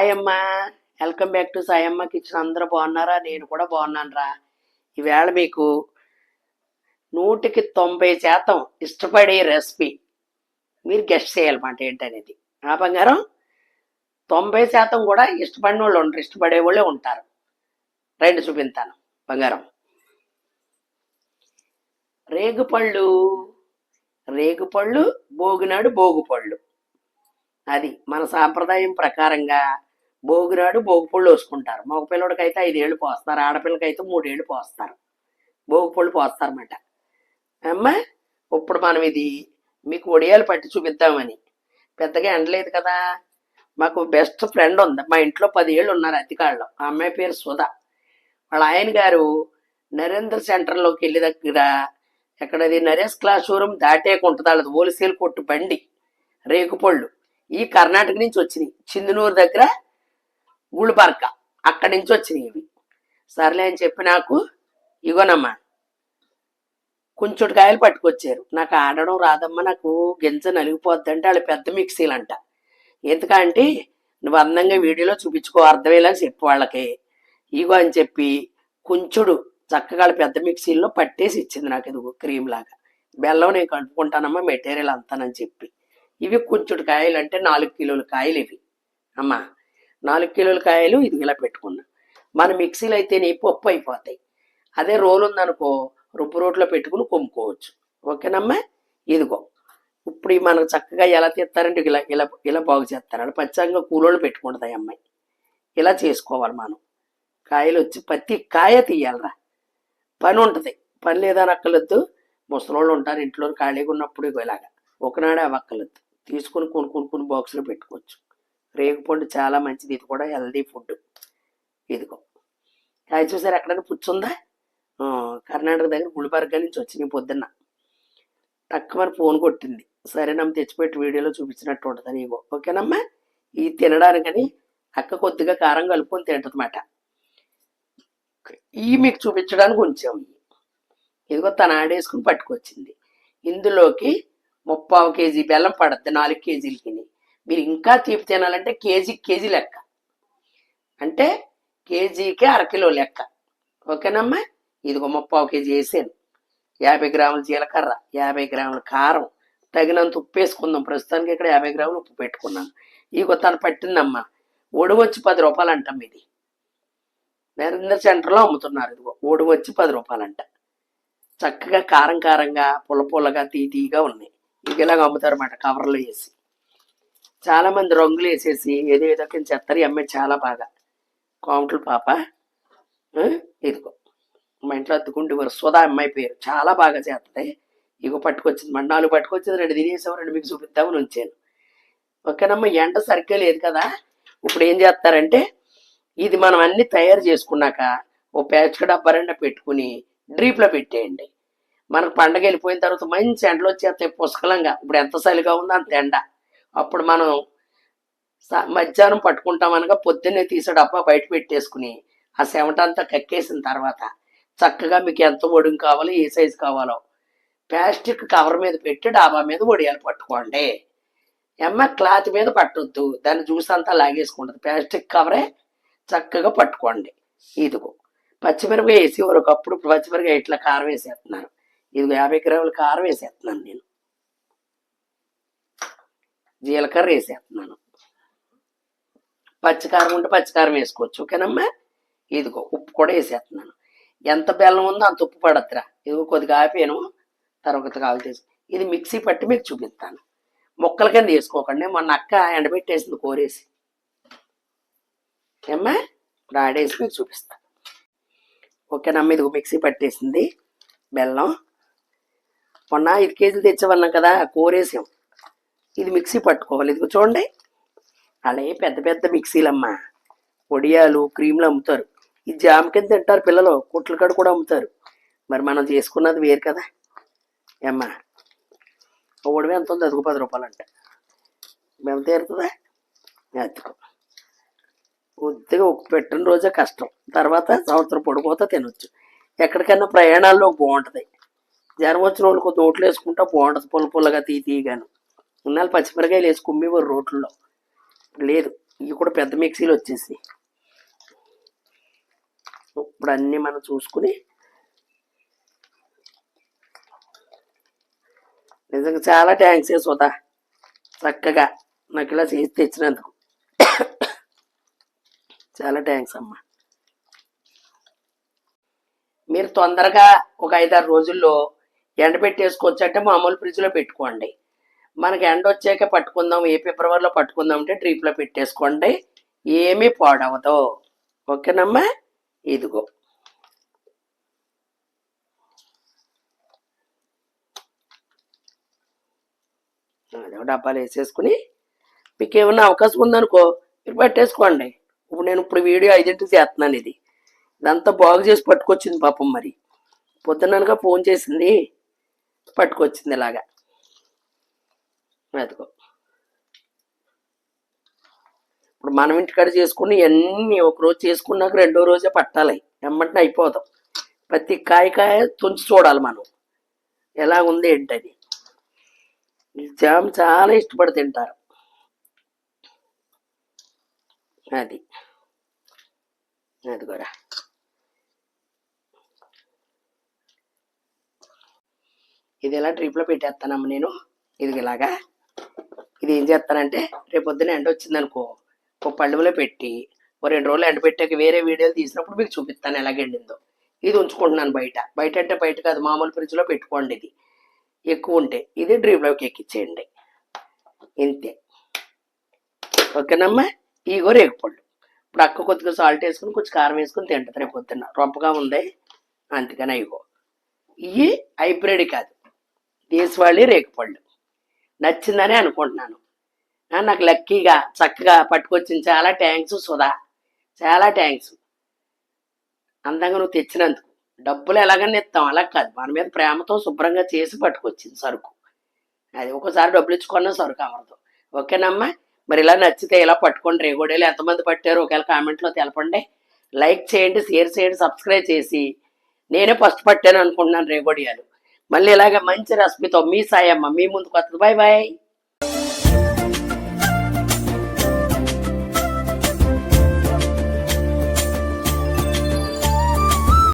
Hi welcome back to Sayamma kitchen. అందరూ బాగున్నారా? నేను కూడా బాగున్నాను రా ఈవేళ మీకు నూటికి తొంభై శాతం ఇష్టపడే రెసిపీ మీరు గెస్ట్ చేయాలన్నమాట ఏంటనేది. ఆ బంగారం? తొంభై శాతం కూడా ఇష్టపడిన వాళ్ళు ఉంటారు ఇష్టపడే వాళ్ళే ఉంటారు. రెండు చూపిస్తాను బంగారం. రేగుపళ్ళు. రేగుపళ్ళు భోగినాడు భోగుపళ్ళు. అది మన సాంప్రదాయం ప్రకారంగా భోగినాడు భోగిపళ్ళు వేసుకుంటారు మగ పిల్లడికైతే ఐదేళ్ళు పోస్తారు ఆడపిల్లకైతే మూడేళ్ళు పోస్తారు. భోగిపళ్ళు పోస్తారన్నమాట. అమ్మా ఇప్పుడు మనం ఇది మీకు ఒడియాలు పట్టి చూపిద్దామని. పెద్దగా ఎండలేదు కదా. మాకు బెస్ట్ ఫ్రెండ్ ఉంది. మా ఇంట్లో పది ఏళ్ళు ఉన్నారు అతికాళ్ళు ఆ అమ్మాయి పేరు సుధా. వాళ్ళ ఆయన గారు నరేంద్ర సెంటర్లోకి వెళ్ళి దగ్గర ఎక్కడది నరేష్ క్లాస్ షోరూమ్ దాటేకుంటుంది వాళ్ళది హోల్సేల్ కొట్టు బండి రేకుపళ్ళు. ఈ కర్ణాటక నుంచి వచ్చినాయి. చిందునూరు దగ్గర గుళ్ళపార్క అక్కడి నుంచి వచ్చినాయి ఇవి. సర్లే అని చెప్పి నాకు ఇగోనమ్మా కొంచెం కాయలు పట్టుకొచ్చారు. నాకు ఆడడం రాదమ్మా నాకు గింజ నలిగిపోద్ది అంటే వాళ్ళు పెద్ద మిక్సీలు అంట ఎందుకంటే నువ్వు అందంగా వీడియోలో చూపించుకో అర్థమయ్యేలా చెప్పు వాళ్ళకి. ఇగో అని చెప్పి కొంచుడు చక్కగా పెద్ద మిక్సీల్లో పట్టేసి ఇచ్చింది నాకు ఇది క్రీమ్ లాగా. బెల్లం నేను కలుపుకుంటానమ్మా మెటీరియల్ అంతానని చెప్పి. ఇవి కొంచెడు కాయలు అంటే నాలుగు కిలోల కాయలు ఇవి. అమ్మా నాలుగు కిలోల కాయలు ఇది ఇలా పెట్టుకున్నా. మన మిక్సీలు అయితే నీ పప్పు అయిపోతాయి. అదే రోలు ఉందనుకో రుబ్బు రోట్లో పెట్టుకుని కొమ్ముకోవచ్చు. ఓకేనమ్మా? ఇదిగో. ఇప్పుడు మనకు చక్కగా ఎలా తీస్తారంటే ఇలా ఇలా ఇలా బాగు చేస్తారు పచ్చంగా కూలోళ్ళు పెట్టుకుంటుంది అమ్మాయి. ఇలా చేసుకోవాలి మనం. కాయలు వచ్చి ప్రతి కాయ తీయాలరా. పని ఉంటుంది. పని లేదని అక్కలొద్దు ముసలోళ్ళు ఉంటారు ఇంట్లో ఖాళీగా ఉన్నప్పుడు ఇగో ఇలాగా. ఒకనాడే అవక్కలొద్దు తీసుకుని కొనుక్కుని బాక్స్లో పెట్టుకోవచ్చు. రేగుపండు చాలా మంచిది. ఇది కూడా హెల్దీ ఫుడ్. ఇదిగో. అది చూసారు? ఎక్కడైనా పుచ్చుందా కర్ణాటక దగ్గర గుడిబర్గా నుంచి వచ్చినాయి పొద్దున్న. టక్కుమని ఫోన్ కొట్టింది. సరేనమ్మ తెచ్చిపెట్టి వీడియోలో చూపించినట్టు ఉంటుంది ఇగో ఓకేనమ్మా? ఇది తినడానికని అక్క కొద్దిగా కారం కలుపుకొని తింటదన్నమాట. ఇవి మీకు చూపించడానికి ఉంచాం. ఇదిగో తన ఆడేసుకుని పట్టుకొచ్చింది. ఇందులోకి ముప్పావు కేజీ బెల్లం పడద్ది. నాలుగు కేజీలకి మీరు ఇంకా తీపి తినాలంటే కేజీ కేజీ లెక్క. అంటే కేజీకి అరకిలో లెక్క. ఓకేనమ్మా? ఇదిగో ముప్పావు కేజీ వేసాను. యాభై గ్రాముల జీలకర్ర యాభై గ్రాముల కారం తగినంత ఉప్పు వేసుకుందాం. ప్రస్తుతానికి ఇక్కడ యాభై గ్రాములు ఉప్పు పెట్టుకున్నాను. ఈ తను పట్టిందమ్మా. ఒడి వచ్చి పది రూపాయలు అంటాం ఇది. నరేంద్ర సెంటర్లో అమ్ముతున్నారు ఇదిగో. ఒడి వచ్చి పది రూపాయలంట. చక్కగా కారం కారంగా పుల్ల పుల్లగా తీ తీగా ఉన్నాయి. ఇవి ఇలాగ అమ్ముతారు అన్నమాట కవర్లో వేసి. చాలా మంది రంగులు వేసేసి ఏదో ఏదో కింద చెత్తారు ఈ అమ్మాయి చాలా బాగా. కోమటలు పాప. ఇదిగో. మా ఇంట్లో అద్దుకుంటే వారు సుధా అమ్మాయి పేరు. చాలా బాగా చేస్తుంది. ఇగో పట్టుకొచ్చింది. మన పట్టుకొచ్చింది. రెండు తినేసాం రెండు మీకు చూపిద్దామని ఉంచాను. ఓకేనమ్మా ఎండ సరిగ్గా లేదు కదా? ఇప్పుడు ఏం చేస్తారంటే ఇది మనం అన్ని తయారు చేసుకున్నాక ఓ ప్యాచ్ డబ్బా రెండా పెట్టుకుని డ్రీప్లో పెట్టేయండి. మనకు పండగ వెళ్ళిపోయిన తర్వాత మంచి ఎండలు వచ్చేస్తాయి. పుష్కలంగా. ఇప్పుడు ఎంత చలిగా ఉందో అంత ఎండ. అప్పుడు మనం మధ్యాహ్నం పట్టుకుంటాం అనగా పొద్దున్నే తీసే డబ్బా బయట పెట్టేసుకుని ఆ సెమట అంతా కక్కేసిన తర్వాత చక్కగా మీకు ఎంత ఒడుగు కావాలో ఏ సైజు కావాలో ప్లాస్టిక్ కవర్ మీద పెట్టి డాబా మీద వడియాలు పట్టుకోండి. ఎమ్మ క్లాత్ మీద పట్టొద్దు. దాన్ని జ్యూస్ అంతా లాగేసుకుంటుంది. ప్లాస్టిక్ కవరే చక్కగా పట్టుకోండి. ఇదిగో పచ్చిమిరపకాయ వేసి ఒకప్పుడు పచ్చిమిరపకాయ ఇట్లా కారం వేసేస్తున్నాను. ఇదిగో యాభై గ్రాముల కారం వేసేస్తున్నాను నేను. జీలకర్ర వేసేస్తున్నాను. పచ్చికారం ఉంటే పచ్చికారం వేసుకోవచ్చు ఓకేనమ్మా? ఇదిగో ఉప్పు కూడా వేసేస్తున్నాను. ఎంత బెల్లం ఉందో అంత ఉప్పు పడద్దురా. ఇదిగో కొద్దిగా ఆపాను తర్వాత కావాలి తీసి ఇది మిక్సీ పట్టి మీకు చూపిస్తాను. ముక్కల కింద వేసుకోకండి మొన్న అక్క ఎండబెట్టేసింది కోరేసి. ఏమ్మా? ఇప్పుడు ఆడేసి మీకు చూపిస్తాను ఓకేనమ్మా ఇదిగో మిక్సీ పట్టేసింది బెల్లం. మొన్న ఐదు కేజీలు తెచ్చేవాళ్ళం కదా కోరేసాం. ఇది మిక్సీ పట్టుకోవాలి. ఇదిగో చూడండి. అలాగే పెద్ద పెద్ద మిక్సీలమ్మా. వడియాలు క్రీమ్లు అమ్ముతారు. ఈ జామ కింద తింటారు పిల్లలు. కుట్ల కాడ కూడా అమ్ముతారు. మరి మనం చేసుకున్నది వేరు కదా. ఏమ్మా? ఒకడమే ఎంత ఉంది? అదిగో పది రూపాయలు అంట. మేము తీరుతుందా? అతుకో కొద్దిగా ఒక పెట్టిన రోజే కష్టం. తర్వాత సంవత్సరం పొడిపోతా తినొచ్చు. ఎక్కడికైనా ప్రయాణాల్లో బాగుంటుంది. జ్వరం వచ్చిన వాళ్ళు కొద్ది ఓట్లు వేసుకుంటా బాగుంటుంది. పుల్ల పుల్లగా తీ తీయగాను ఇన్నాళ్ళు పచ్చిమిరకాయలు వేసి కుమ్మేవారు రోడ్లలో లేదు ఇవి కూడా పెద్ద మిక్సీలు వచ్చేసి ఇప్పుడు అన్నీ మనం చూసుకుని నిజంగా చాలా థ్యాంక్స్ సుధా చక్కగా నాకు ఇలా చేసి తెచ్చినందుకు. చాలా థ్యాంక్స్ అమ్మా. మీరు తొందరగా ఒక ఐదారు రోజుల్లో ఎండ పెట్టేసుకోవచ్చు అంటే మామూలు ఫ్రిడ్జ్లో పెట్టుకోండి. మనకి ఎండ వచ్చాక పట్టుకుందాం ఏ ఫిబ్రవరిలో పట్టుకుందాం అంటే డ్రీప్లో పెట్టేసుకోండి. ఏమీ పాడవదు. ఓకేనమ్మా? ఇదిగో. డబ్బాలు వేసేసుకుని మీకు ఏమన్నా అవకాశం ఉందనుకో మీరు పట్టేసుకోండి. ఇప్పుడు నేను ఇప్పుడు వీడియో ఐడెంటిటీ చేస్తున్నాను ఇది. ఇదంతా బాగు చేసి పట్టుకొచ్చింది పాపం మరి. పొద్దుననగా ఫోన్ చేసింది. పట్టుకొచ్చింది ఇలాగా. అదిగో. ఇప్పుడు మనం ఇంటికాడ చేసుకుని అన్నీ ఒక రోజు చేసుకున్నాక రెండో రోజే పట్టాలి. ఎమ్మంటే అయిపోతాం. ప్రతి కాయ కాయ తుంచి చూడాలి మనం. ఎలా ఉంది ఏంటని. ఈ జామ్ చాలా ఇష్టపడి తింటారు. అది. అది కూడా ఇది ఇలా ట్రిప్లో పెట్టేస్తానమ్మ నేను? ఇది ఇలాగా. ఇది ఏం చేస్తానంటే రేపు పొద్దున ఎండ వచ్చిందనుకో ఒక పళ్ళులో పెట్టి ఓ రెండు రోజులు ఎండ పెట్టాక వేరే వీడియోలు తీసినప్పుడు మీకు చూపిస్తాను ఎలాగ ఎండిందో. ఇది ఉంచుకుంటున్నాను బయట. బయట అంటే బయట కాదు మామూలు ఫ్రిడ్జ్లో పెట్టుకోండి ఇది. ఎక్కువ ఉంటే ఇది డ్రీమ్లోకి ఎక్కించేయండి ఇంతే. ఓకేనమ్మా? ఇగో రేగుపళ్ళు. ఇప్పుడు అక్క కొద్దిగా సాల్ట్ వేసుకుని కొంచెం కారం వేసుకుని తింటుంది రేపు పొద్దున్న. రొప్పగా ఉంది. అందుకని ఇగో. ఇవి హైబ్రిడ్ కాదు. దేశవాళీ రేగుపళ్ళు. నచ్చిందని అనుకుంటున్నాను. నాకు లక్కీగా చక్కగా పట్టుకొచ్చింది చాలా థ్యాంక్స్ సుధా. చాలా థ్యాంక్స్ అందంగా నువ్వు తెచ్చినందుకు. డబ్బులు ఎలాగని ఇస్తాం అలా కాదు. మన మీద ప్రేమతో శుభ్రంగా చేసి పట్టుకొచ్చింది సరుకు. అది ఒకసారి డబ్బులు ఇచ్చుకున్న సరుకు అమరదు ఓకేనమ్మా? మరి ఇలా నచ్చితే ఇలా పట్టుకోండి. రేగోడేలు ఎంతమంది పట్టారు? ఒకవేళ కామెంట్లో తెలపండి. లైక్ చేయండి షేర్ చేయండి సబ్స్క్రైబ్ చేసి. నేనే ఫస్ట్ పట్టాను అనుకుంటున్నాను రేగోడియాలు. మళ్ళీ ఇలాగ మంచి రెసిపీతో మీ సాయమ్మ. మీ ముందుకు వస్తుంది. Bye bye